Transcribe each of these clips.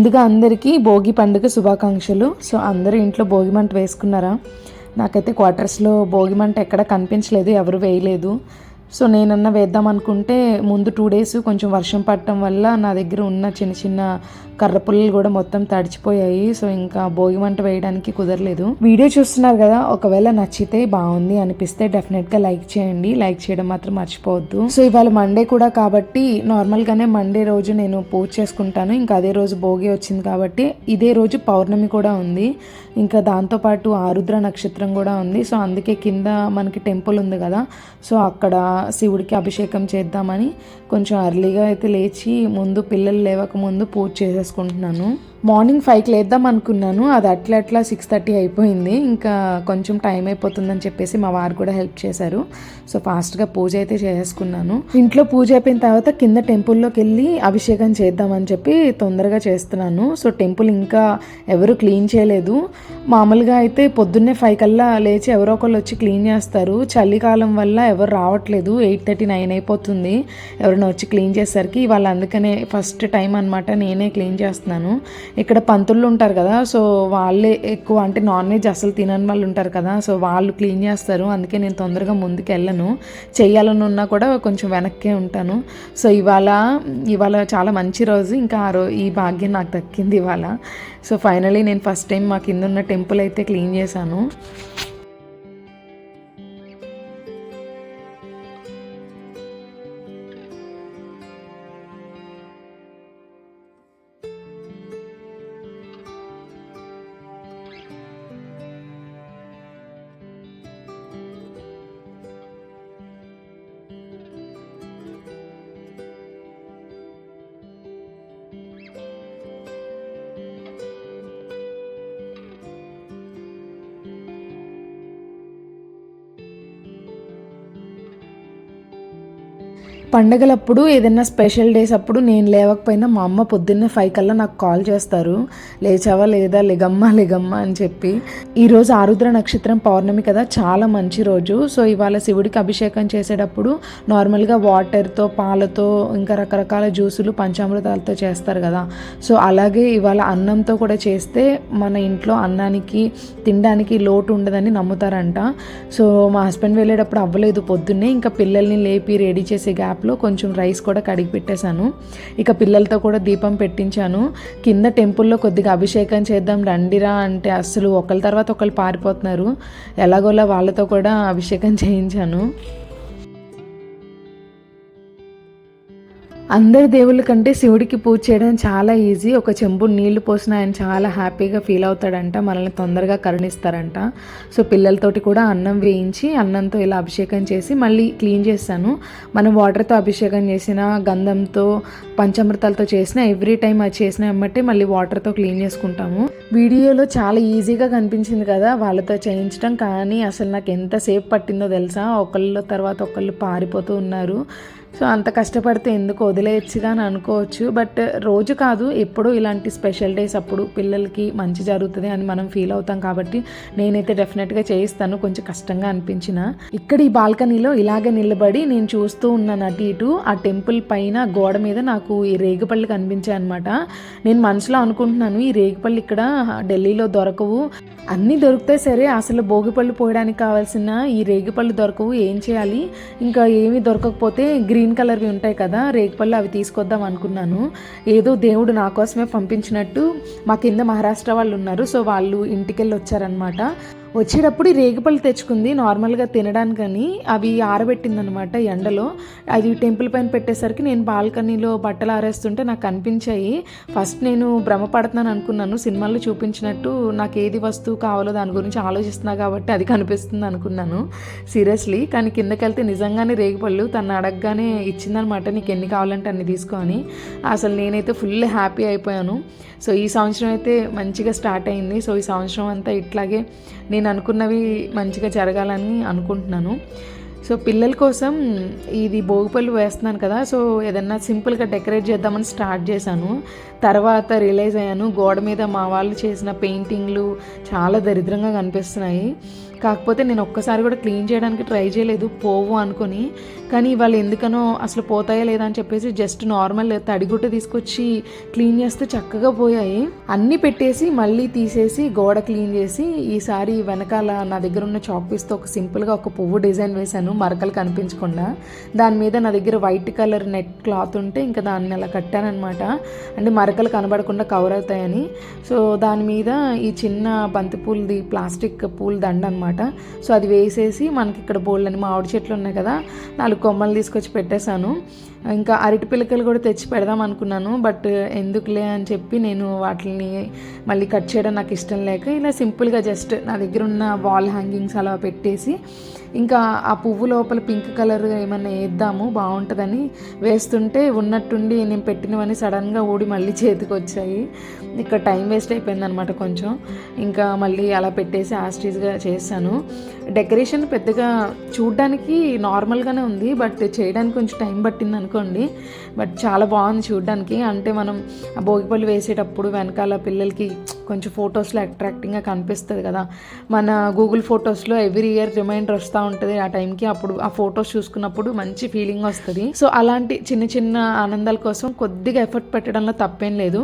ముందుగా అందరికీ భోగి పండుగ శుభాకాంక్షలు. సో అందరూ ఇంట్లో భోగి మంట వేసుకున్నారా? నాకైతే క్వార్టర్స్లో భోగి మంట ఎక్కడ కనిపించలేదు ఎవరు వేయలేదు. సో నేనన్నా వేద్దాం అనుకుంటే ముందు టూ డేస్ కొంచెం వర్షం పడటం వల్ల నా దగ్గర ఉన్న చిన్న చిన్న కర్ర పుల్లలు కూడా మొత్తం తడిచిపోయాయి. సో ఇంకా భోగి మంట వేయడానికి కుదరలేదు. వీడియో చూస్తున్నారు కదా ఒకవేళ నచ్చితే బాగుంది అనిపిస్తే డెఫినెట్గా లైక్ చేయండి. లైక్ చేయడం మాత్రం మర్చిపోవద్దు. సో ఇవాళ మండే కూడా కాబట్టి నార్మల్గానే మండే రోజు నేను పూజ చేసుకుంటాను. ఇంకా అదే రోజు భోగి వచ్చింది కాబట్టి ఇదే రోజు పౌర్ణమి కూడా ఉంది. ఇంకా దాంతోపాటు ఆరుద్ర నక్షత్రం కూడా ఉంది. సో అందుకే కింద మనకి టెంపుల్ ఉంది కదా సో అక్కడ శివుడికి అభిషేకం చేద్దామని కొంచెం అర్లీగా అయితే లేచి ముందు పిల్లలు లేవక ముందు పూజ చేసేసుకుంటున్నాను. మార్నింగ్ ఫైవ్కి లేద్దాం అనుకున్నాను. అది అట్లా అట్లా సిక్స్ థర్టీ అయిపోయింది. ఇంకా కొంచెం టైం అయిపోతుందని చెప్పేసి మా వారు కూడా హెల్ప్ చేశారు. సో ఫాస్ట్గా పూజ అయితే చేసుకున్నాను ఇంట్లో పూజ అయిపోయిన తర్వాత కింద టెంపుల్లోకి వెళ్ళి అభిషేకం చేద్దామని చెప్పి తొందరగా చేస్తున్నాను. సో టెంపుల్ ఇంకా ఎవరు క్లీన్ చేయలేదు. మామూలుగా అయితే పొద్దున్నే ఫైవ్ కల్లా లేచి ఎవరో ఒకళ్ళు వచ్చి క్లీన్ చేస్తారు. చలికాలం వల్ల ఎవరు రావట్లేదు. ఎయిట్ థర్టీ నైన్ అయిపోతుంది. ఎవరైనా వచ్చి క్లీన్ చేసేసరికి వాళ్ళు అందుకనే ఫస్ట్ టైం అనమాట నేనే క్లీన్ చేస్తున్నాను. ఇక్కడ పంతులు ఉంటారు కదా సో వాళ్ళే ఎక్కువ అంటే నాన్ వెజ్ అసలు తినని వాళ్ళు ఉంటారు కదా సో వాళ్ళు క్లీన్ చేస్తారు. అందుకే నేను తొందరగా ముందుకు వెళ్ళను చేయాలని ఉన్నా కూడా కొంచెం వెనక్కే ఉంటాను. సో ఇవాళ ఇవాళ చాలా మంచి రోజు. ఇంకా ఆ రో ఈ భాగ్యం నాకు దక్కింది ఇవాళ. సో ఫైనలీ నేను ఫస్ట్ టైం మా కింద ఉన్న టెంపుల్ అయితే క్లీన్ చేశాను. పండగలప్పుడు ఏదైనా స్పెషల్ డేస్ అప్పుడు నేను లేవకపోయినా మా అమ్మ పొద్దున్నే ఫైవ్ కల్లా నాకు కాల్ చేస్తారు. లేచావా లేదా? లెగమ్మా లెగమ్మా అని చెప్పి. ఈరోజు ఆరుద్ర నక్షత్రం పౌర్ణమి కదా చాలా మంచి రోజు. సో ఇవాళ శివుడికి అభిషేకం చేసేటప్పుడు నార్మల్గా వాటర్తో పాలతో ఇంకా రకరకాల జ్యూసులు పంచామృతాలతో చేస్తారు కదా. సో అలాగే ఇవాళ అన్నంతో కూడా చేస్తే మన ఇంట్లో అన్నానికి తినడానికి లోటు ఉండదని నమ్ముతారంట. సో మా హస్బెండ్ వెళ్ళేటప్పుడు అవ్వలేదు పొద్దున్నే ఇంకా పిల్లల్ని లేపి రెడీ చేసే గ్యాప్ గ్యాప్లో కొంచెం రైస్ కూడా కడిగి పెట్టేశాను. ఇక పిల్లలతో కూడా దీపం పెట్టించాను. కింద టెంపుల్లో కొద్దిగా అభిషేకం చేద్దాం రండిరా అంటే అస్సలు ఒకళ్ళ తర్వాత ఒకళ్ళు పారిపోతున్నారు. ఎలాగోలా వాళ్ళతో కూడా అభిషేకం చేయించాను. అందరి దేవుళ్ళ కంటే శివుడికి పూజ చేయడం చాలా ఈజీ. ఒక చెంబు నీళ్ళు పోసిన ఆయన చాలా హ్యాపీగా ఫీల్ అవుతాడంట మనల్ని తొందరగా కరుణిస్తారంట. సో పిల్లలతోటి కూడా అన్నం వేయించి అన్నంతో ఇలా అభిషేకం చేసి మళ్ళీ క్లీన్ చేస్తాను. మనం వాటర్తో అభిషేకం చేసిన గంధంతో పంచామృతాలతో చేసిన ఎవ్రీ టైం అది చేసిన ఎమ్మటే మళ్ళీ వాటర్తో క్లీన్ చేసుకుంటాము. వీడియోలో చాలా ఈజీగా కనిపించింది కదా వాళ్ళతో చేయించడం కానీ అసలు నాకు ఎంతసేపు పట్టిందో తెలుసా? ఒకళ్ళ తర్వాత ఒకళ్ళు పారిపోతూ ఉన్నారు. సో అంత కష్టపడితే ఎందుకు వదిలేయచ్చుగా అని అనుకోవచ్చు. బట్ రోజు కాదు ఎప్పుడూ ఇలాంటి స్పెషల్ డేస్ అప్పుడు పిల్లలకి మంచి జరుగుతుంది అని మనం ఫీల్ అవుతాం కాబట్టి నేనైతే డెఫినెట్గా చేయిస్తాను. కొంచెం కష్టంగా అనిపించిన. ఇక్కడ ఈ బాల్కనీలో ఇలాగే నిలబడి నేను చూస్తూ ఉన్నాను అటు ఇటు. ఆ టెంపుల్ పైన గోడ మీద నాకు ఈ రేగిపళ్ళు కనిపించాయి అనమాట నేను మనసులో అనుకుంటున్నాను ఈ రేగుపళ్ళు ఇక్కడ ఢిల్లీలో దొరకవు. అన్నీ దొరుకుతాయి సరే అసలు భోగిపళ్ళు పోయడానికి కావాల్సిన ఈ రేగిపళ్ళు దొరకవు. ఏం చేయాలి? ఇంకా ఏమీ దొరకకపోతే గ్రీన్ గ్రీన్ కలర్వి ఉంటాయి కదా రేగిపళ్ళు అవి తీసుకొద్దాం అనుకున్నాను. ఏదో దేవుడు నా కోసమే పంపించినట్టు మా కింద మహారాష్ట్ర వాళ్ళు ఉన్నారు సో వాళ్ళు ఇంటికెళ్ళి వచ్చారనమాట వచ్చేటప్పుడు రేగిపళ్ళు తెచ్చుకుంది నార్మల్గా తినడానికని. అవి ఆరబెట్టిందనమాట ఎండలో. అది టెంపుల్ పైన పెట్టేసరికి నేను బాల్కనీలో బట్టలు ఆరేస్తుంటే నాకు కనిపించాయి ఫస్ట్ నేను భ్రమపడుతున్నాను అనుకున్నాను. సినిమాల్లో చూపించినట్టు నాకు ఏది వస్తువు కావాలో దాని గురించి ఆలోచిస్తున్నా కాబట్టి అది కనిపిస్తుంది అనుకున్నాను. సీరియస్లీ. కానీ కిందకి వెళ్తే నిజంగానే రేగిపళ్ళు తను అడగగానే ఇచ్చిందనమాట నీకు ఎన్ని కావాలంటే అన్ని తీసుకొని అసలు నేనైతే ఫుల్ హ్యాపీ అయిపోయాను. సో ఈ సంవత్సరం అయితే మంచిగా స్టార్ట్ అయింది. సో ఈ సంవత్సరం అంతా ఇట్లాగే నేను నేను అనుకున్నవి మంచిగా జరగాలని అనుకుంటున్నాను. సో పిల్లల కోసం ఇది భోగిపళ్ళు వేస్తున్నాను కదా సో ఏదన్నా సింపుల్గా డెకరేట్ చేద్దామని స్టార్ట్ చేశాను. తర్వాత రియలైజ్ అయ్యాను గోడ మీద మా వాళ్ళు చేసిన పెయింటింగ్లు చాలా దరిద్రంగా కనిపిస్తున్నాయి. కాకపోతే నేను ఒక్కసారి కూడా క్లీన్ చేయడానికి ట్రై చేయలేదు పోవు అనుకొని. కానీ వాళ్ళు ఎందుకనో అసలు పోతాయా లేదా అని చెప్పేసి జస్ట్ నార్మల్ తడిగుట్ట తీసుకొచ్చి క్లీన్ చేస్తే చక్కగా పోయాయి. అన్నీ పెట్టేసి మళ్ళీ తీసేసి గోడ క్లీన్ చేసి ఈసారి వెనకాల నా దగ్గర ఉన్న చాక్ ఒక సింపుల్గా ఒక పువ్వు డిజైన్ వేశాను మరకలు కనిపించకుండా. దాని మీద నా దగ్గర వైట్ కలర్ నెట్ క్లాత్ ఉంటే ఇంకా దాన్ని అలా కట్టానమాట అంటే మరకలు కనబడకుండా కవర్ అవుతాయని. సో దాని మీద ఈ చిన్న బంతి పూలది ప్లాస్టిక్ పూల దండ అనమాట సో అది వేసేసి మనకి ఇక్కడ బోళ్ళని మామిడి చెట్లు ఉన్నాయి కదా నాలుగు కొమ్మలు తీసుకొచ్చి పెట్టేశాను. ఇంకా అరటి పిల్లకలు కూడా తెచ్చి పెడదాం అనుకున్నాను బట్ ఎందుకులే అని చెప్పి నేను వాటిని మళ్ళీ కట్ చేయడం నాకు ఇష్టం లేక ఇలా సింపుల్గా జస్ట్ నా దగ్గర ఉన్న వాల్ హ్యాంగింగ్స్ అలా పెట్టేసి ఇంకా ఆ పువ్వు లోపల పింక్ కలర్ ఏమన్నా వేద్దాము బాగుంటుందని వేస్తుంటే ఉన్నట్టుండి నేను పెట్టినవన్నీ సడన్గా ఊడి మళ్ళీ చేతికి వచ్చాయి. ఇక్కడ టైం వేస్ట్ అయిపోయింది అనమాట కొంచెం. ఇంకా మళ్ళీ అలా పెట్టేసి ఆస్టీస్గా చేశాను. డెకరేషన్ పెద్దగా చూడ్డానికి నార్మల్గానే ఉంది బట్ చేయడానికి కొంచెం టైం పట్టింది అనుకోండి. బట్ చాలా బాగుంది చూడ్డానికి. అంటే మనం ఆ భోగిపళ్ళు వేసేటప్పుడు వెనకాల పిల్లలకి కొంచెం ఫొటోస్లో అట్రాక్టింగ్గా కనిపిస్తుంది కదా. మన గూగుల్ ఫొటోస్లో ఎవ్రీ ఇయర్ రిమైండర్ వస్తూ ఉంటుంది ఆ టైంకి. అప్పుడు ఆ ఫొటోస్ చూసుకున్నప్పుడు మంచి ఫీలింగ్ వస్తుంది. సో అలాంటి చిన్న చిన్న ఆనందాల కోసం కొద్దిగా ఎఫర్ట్ పెట్టడంలో తప్పేం లేదు.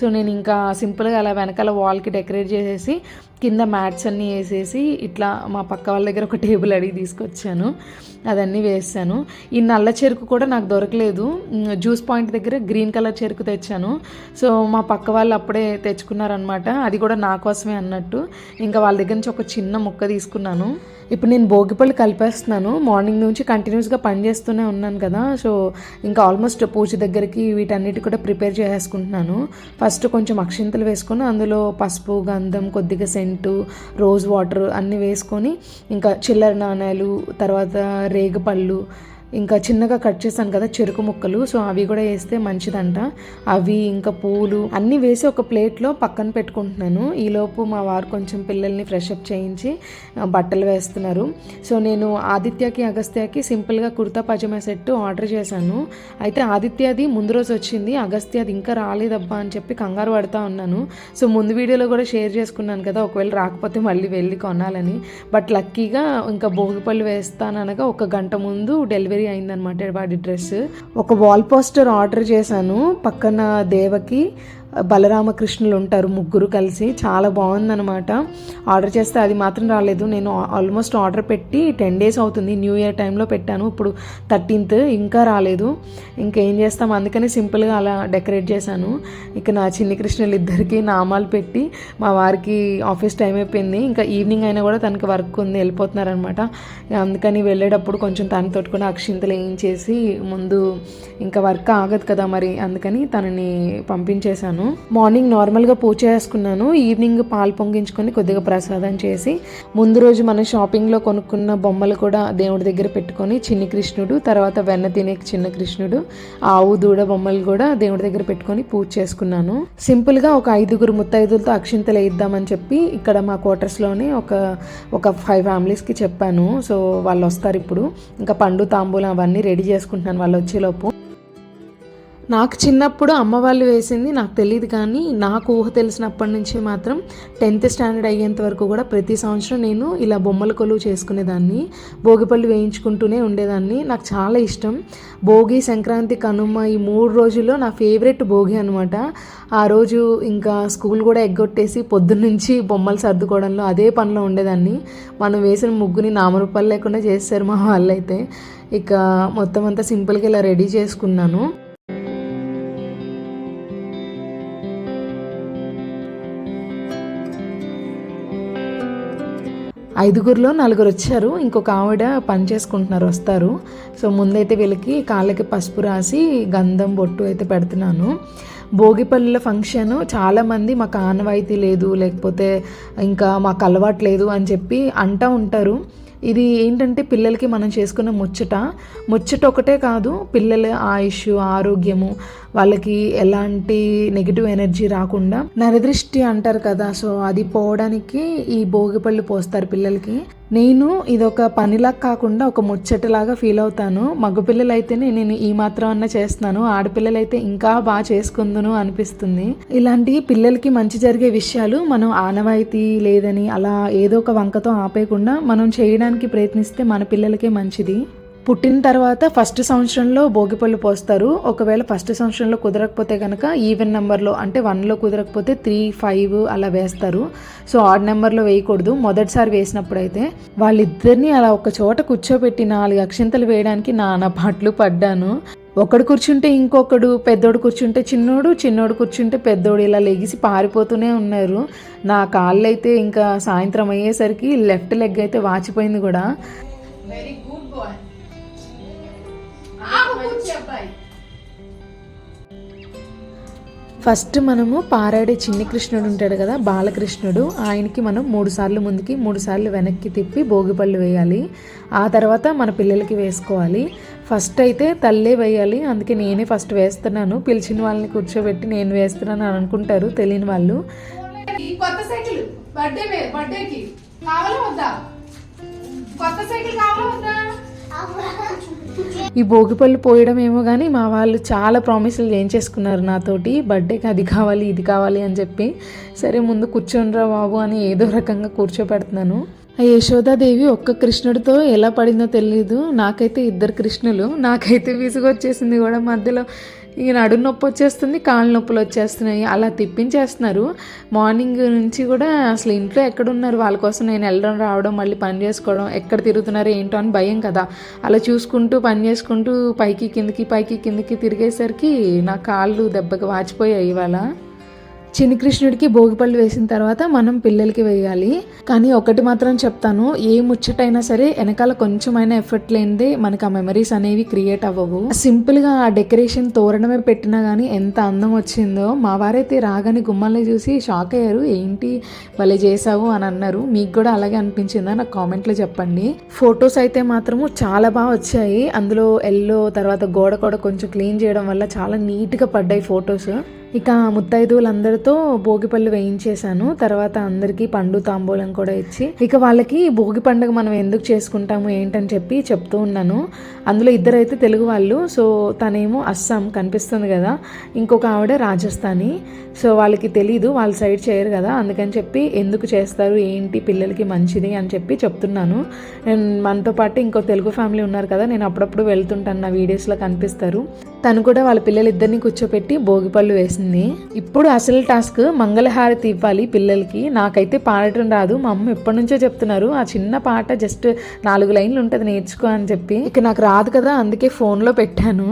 సో నేను ఇంకా సింపుల్గా అలా వెనకాల వాల్కి డెకరేట్ చేసేసి కింద మ్యాట్స్ అన్నీ వేసేసి ఇట్లా మా పక్క వాళ్ళ దగ్గర ఒక టేబుల్ అడిగి తీసుకొచ్చాను. అదన్నీ వేసాను. ఈ నల్ల చెరుకు కూడా నాకు దొరకలేదు. జ్యూస్ పాయింట్ దగ్గర గ్రీన్ కలర్ చెరుకు తెచ్చాను. సో మా పక్క వాళ్ళు అప్పుడే తెచ్చుకున్నారనమాట అది కూడా నా కోసమే అన్నట్టు. ఇంకా వాళ్ళ దగ్గర నుంచి ఒక చిన్న ముక్క తీసుకున్నాను. ఇప్పుడు నేను భోగిపళ్ళు కలిపేస్తున్నాను. మార్నింగ్ నుంచి కంటిన్యూస్గా పని చేస్తూనే ఉన్నాను కదా. సో ఇంకా ఆల్మోస్ట్ పూజ దగ్గరికి వీటన్నిటి కూడా ప్రిపేర్ చేసేసుకుంటున్నాను. ఫస్ట్ కొంచెం అక్షింతలు వేసుకొని అందులో పసుపు గంధం కొద్దిగా సెంటు రోజ్ వాటర్ అన్నీ వేసుకొని ఇంకా చిల్లర నాణాలు తర్వాత రేగుపళ్ళు ఇంకా చిన్నగా కట్ చేశాను కదా చెరుకు ముక్కలు సో అవి కూడా వేస్తే మంచిదంట. అవి ఇంకా పూలు అన్నీ వేసి ఒక ప్లేట్లో పక్కన పెట్టుకుంటున్నాను. ఈలోపు మా వారు కొంచెం పిల్లల్ని ఫ్రెష్ అప్ చేయించి బట్టలు వేస్తున్నారు. సో నేను ఆదిత్యకి అగస్త్యకి సింపుల్గా కుర్తా పజమా సెట్ ఆర్డర్ చేశాను. అయితే ఆదిత్యది ముందు రోజు వచ్చింది అగస్త్యది ఇంకా రాలేదబ్బా అని చెప్పి కంగారు పడతా ఉన్నాను. సో ముందు వీడియోలో కూడా షేర్ చేసుకున్నాను కదా ఒకవేళ రాకపోతే మళ్ళీ వెళ్ళి కొనాలని. బట్ లక్కీగా ఇంకా భోగిపళ్ళు వేస్తాననగా ఒక గంట ముందు డెలివరీ అయిందనమాట వాడి డ్రెస్ ఒక వాల్ పోస్టర్ ఆర్డర్ చేశాను పక్కన దేవకి. బలరామకృష్ణులు ఉంటారు ముగ్గురు కలిసి. చాలా బాగుందనమాట ఆర్డర్ చేస్తే అది మాత్రం రాలేదు. నేను ఆల్మోస్ట్ ఆర్డర్ పెట్టి టెన్ డేస్ అవుతుంది. న్యూ ఇయర్ టైంలో పెట్టాను. ఇప్పుడు థర్టీన్త్ ఇంకా రాలేదు. ఇంకేం చేస్తాం? అందుకని సింపుల్గా అలా డెకరేట్ చేశాను. ఇక నా చిన్ని కృష్ణులు ఇద్దరికి నామాలు పెట్టి మా వారికి ఆఫీస్ టైం అయిపోయింది. ఇంకా ఈవినింగ్ అయినా కూడా తనకి వర్క్ ఉంది. వెళ్ళిపోతున్నారనమాట అందుకని వెళ్ళేటప్పుడు కొంచెం తనతో కూడా అక్షింతలు వేయించేసి ముందు ఇంకా వర్క్ ఆగదు కదా మరి. అందుకని తనని పంపించేశాను. మార్నింగ్ నార్మల్గా పూజ చేసుకున్నాను. ఈవినింగ్ పాలు పొంగించుకొని కొద్దిగా ప్రసాదం చేసి ముందు రోజు మన షాపింగ్లో కొనుక్కున్న బొమ్మలు కూడా దేవుడి దగ్గర పెట్టుకొని చిన్ని కృష్ణుడు తర్వాత వెన్న తినే చిన్న కృష్ణుడు ఆవు దూడ బొమ్మలు కూడా దేవుడి దగ్గర పెట్టుకొని పూజ చేసుకున్నాను. సింపుల్గా ఒక ఐదుగురు ముత్తైదులతో అక్షింతలు వేయిద్దామని చెప్పి ఇక్కడ మా క్వార్టర్స్లోనే ఒక ఒక ఫైవ్ ఫ్యామిలీస్కి చెప్పాను. సో వాళ్ళు వస్తారు ఇప్పుడు. ఇంకా పండు తాంబూలం అవన్నీ రెడీ చేసుకుంటున్నాను వాళ్ళు వచ్చేలోపు. నాకు చిన్నప్పుడు అమ్మ వాళ్ళు వేసింది నాకు తెలియదు కానీ నాకు ఊహ తెలిసినప్పటి నుంచి మాత్రం టెన్త్ స్టాండర్డ్ అయ్యేంత వరకు కూడా ప్రతి సంవత్సరం నేను ఇలా బొమ్మల కొలువు చేసుకునేదాన్ని భోగిపళ్ళు వేయించుకుంటూనే ఉండేదాన్ని. నాకు చాలా ఇష్టం. భోగి సంక్రాంతి కనుమ ఈ మూడు రోజుల్లో నా ఫేవరెట్ భోగి అనమాట ఆ రోజు ఇంకా స్కూల్ కూడా ఎగ్గొట్టేసి పొద్దున్నుంచి బొమ్మలు సర్దుకోవడంలో అదే పనిలో ఉండేదాన్ని. మనం వేసిన ముగ్గుని నామరూపాలు లేకుండా చేస్తారు మా వాళ్ళైతే. ఇక మొత్తం అంతా సింపుల్గా ఇలా రెడీ చేసుకున్నాను. ఐదుగురిలో నలుగురు వచ్చారు ఇంకొక ఆవిడ పని చేసుకుంటున్నారు వస్తారు. సో ముందైతే వీళ్ళకి కాళ్ళకి పసుపు రాసి గంధం బొట్టు అయితే పెడుతున్నాను. భోగిపల్లిల ఫంక్షన్ చాలామంది మాకు ఆనవాయితీ లేదు లేకపోతే ఇంకా మాకు అలవాటు లేదు అని చెప్పి అంటూ ఉంటారు. ఇది ఏంటంటే పిల్లలకి మనం చేసుకున్న ముచ్చట. ముచ్చట ఒకటే కాదు పిల్లల ఆయుష్ ఆరోగ్యము వాళ్ళకి ఎలాంటి నెగిటివ్ ఎనర్జీ రాకుండా నరదృష్టి అంటారు కదా సో అది పోవడానికి ఈ భోగిపళ్ళు పోస్తారు పిల్లలకి. నేను ఇదొక పనిలా కాకుండా ఒక ముచ్చటలాగా ఫీల్ అవుతాను. మగపిల్లలు అయితేనే నేను ఈ మాత్రం అన్న చేస్తున్నాను. ఆడపిల్లలైతే ఇంకా బాగా చేసుకుందును అనిపిస్తుంది. ఇలాంటి పిల్లలకి మంచి జరిగే విషయాలు మనం ఆనవాయితీ లేదని అలా ఏదో ఒక వంకతో ఆపేయకుండా మనం చేయడానికి ప్రయత్నిస్తే మన పిల్లలకే మంచిది. పుట్టిన తర్వాత ఫస్ట్ సంవత్సరంలో భోగిపళ్ళు పోస్తారు. ఒకవేళ ఫస్ట్ సంవత్సరంలో కుదరకపోతే కనుక ఈవెన్ నెంబర్లో అంటే వన్లో కుదరకపోతే త్రీ ఫైవ్ అలా వేస్తారు. సో ఆడ్ నెంబర్లో వేయకూడదు. మొదటిసారి వేసినప్పుడు అయితే వాళ్ళిద్దరిని అలా ఒక చోట కూర్చోబెట్టి నాలుగు అక్షింతలు వేయడానికి నానా పాటలు పడ్డాను. ఒకడు కూర్చుంటే ఇంకొకడు పెద్దోడు కూర్చుంటే చిన్నోడు చిన్నోడు కూర్చుంటే పెద్దోడు ఇలా లెగిసి పారిపోతూనే ఉన్నారు. నా కాళ్ళు అయితే ఇంకా సాయంత్రం అయ్యేసరికి లెఫ్ట్ లెగ్ అయితే వాచిపోయింది కూడా. వెరీ గుడ్ బాయ్ ఫస్ట్ మనము పారాడే చిన్ని కృష్ణుడు ఉంటాడు కదా బాలకృష్ణుడు. ఆయనకి మనం మూడు సార్లు ముందుకి మూడు సార్లు వెనక్కి తిప్పి భోగిపళ్ళు వేయాలి. ఆ తర్వాత మన పిల్లలకి వేసుకోవాలి. ఫస్ట్ అయితే తల్లే వేయాలి. అందుకే నేనే ఫస్ట్ వేస్తున్నాను. పిలిచిన వాళ్ళని కూర్చోబెట్టి నేను వేస్తున్నాను అని అనుకుంటారు తెలియని వాళ్ళు. కొత్త సైకిల్ బర్త్డే బర్త్డేకి కావాలా వద్దా? కొత్త సైకిల్ కావాలా వద్దా? ఈ భోగిపళ్ళు పోయడం ఏమో కానీ మా వాళ్ళు చాలా ప్రామిసులు చేయించేసుకున్నారు నాతోటి. బర్త్డేకి అది కావాలి ఇది కావాలి అని చెప్పి సరే ముందు కూర్చోండిరా బాబు అని ఏదో రకంగా కూర్చోపెడుతున్నాను. ఆ యశోదాదేవి ఒక్క కృష్ణుడితో ఎలా పడిందో తెలియదు నాకైతే ఇద్దరు కృష్ణులు. నాకైతే విసుగొచ్చేసింది కూడా మధ్యలో. ఇక నడు నొప్పి వచ్చేస్తుంది కాళ్ళ నొప్పులు వచ్చేస్తున్నాయి. అలా తిప్పించేస్తున్నారు. మార్నింగ్ నుంచి కూడా అసలు ఇంట్లో ఎక్కడున్నారు? వాళ్ళ కోసం నేను వెళ్ళడం రావడం మళ్ళీ పని చేసుకోవడం ఎక్కడ తిరుగుతున్నారు ఏంటో అని భయం కదా. అలా చూసుకుంటూ పని చేసుకుంటూ పైకి కిందికి పైకి కిందకి తిరిగేసరికి నా కాళ్ళు దెబ్బకి వాచిపోయాయి ఇవాళ. చిన్ని కృష్ణుడికి భోగిపళ్ళు వేసిన తర్వాత మనం పిల్లలకి వేయాలి. కానీ ఒకటి మాత్రం చెప్తాను ఏ ముచ్చటైనా సరే వెనకాల కొంచెమైనా ఎఫర్ట్ లేనిదే మనకు ఆ మెమరీస్ అనేవి క్రియేట్ అవ్వవు. సింపుల్గా ఆ డెకరేషన్ తోరణమే పెట్టినా కానీ ఎంత అందం వచ్చిందో మా వారైతే రాగానే గుమ్మాలని చూసి షాక్ అయ్యారు. ఏంటి భలే చేసావు అని అన్నారు. మీకు కూడా అలాగే అనిపించిందా? నాకు కామెంట్లో చెప్పండి. ఫొటోస్ అయితే మాత్రము చాలా బాగా వచ్చాయి. అందులో ఎల్లో తర్వాత గోడ కూడా కొంచెం క్లీన్ చేయడం వల్ల చాలా నీట్గా పడ్డాయి ఫొటోస్ ఇక ముత్తైదువులందరితో భోగిపళ్ళు వేయించేశాను. తర్వాత అందరికీ పండు తాంబూలం కూడా ఇచ్చి ఇక వాళ్ళకి భోగి పండుగ మనం ఎందుకు చేసుకుంటాము ఏంటని చెప్పి చెప్తూ ఉన్నాను. అందులో ఇద్దరైతే తెలుగు వాళ్ళు సో తనేమో అస్సాం కనిపిస్తుంది కదా ఇంకొక ఆవిడ రాజస్థానీ. సో వాళ్ళకి తెలీదు వాళ్ళ సైడ్ చేయరు కదా అందుకని చెప్పి ఎందుకు చేస్తారు ఏంటి పిల్లలకి మంచిది అని చెప్పి చెప్తున్నాను. నేను మనతో పాటు ఇంకో తెలుగు ఫ్యామిలీ ఉన్నారు కదా నేను అప్పుడప్పుడు వెళ్తుంటాను నా వీడియోస్లో కనిపిస్తారు. తను కూడా వాళ్ళ పిల్లలిద్దరిని కూర్చోపెట్టి భోగిపళ్ళు వేసింది ఇప్పుడు అసలు టాస్క్ మంగళహారతి ఇవ్వాలి పిల్లలకి. నాకైతే పాడటం రాదు. మా అమ్మ ఎప్పటి నుంచో చెప్తున్నారు ఆ చిన్న పాట జస్ట్ నాలుగు లైన్లు ఉంటుంది నేర్చుకో అని చెప్పి. ఇక నాకు రాదు కదా అందుకే ఫోన్లో పెట్టాను.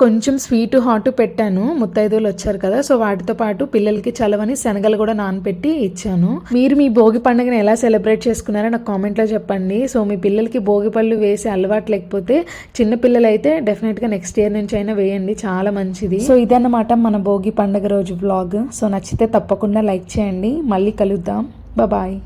కొంచెం స్వీట్ హాట్ పెట్టాను. ముత్తైదులు వచ్చారు కదా సో వాటితో పాటు పిల్లలకి చలవని శనగలు కూడా నానపెట్టి ఇచ్చాను. మీరు మీ భోగి పండుగను ఎలా సెలబ్రేట్ చేసుకున్నారో నాకు కామెంట్లో చెప్పండి. సో మీ పిల్లలకి భోగి పళ్ళు వేసే అలవాటు లేకపోతే చిన్న డెఫినెట్గా నెక్స్ట్ ఇయర్ నుంచి అయినా వేయండి. చాలా మంచిది. సో ఇదన్నమాట మన భోగి పండుగ రోజు వ్లాగ్. సో నచ్చితే తప్పకుండా లైక్ చేయండి. మళ్ళీ కలుద్దాం. బాయ్.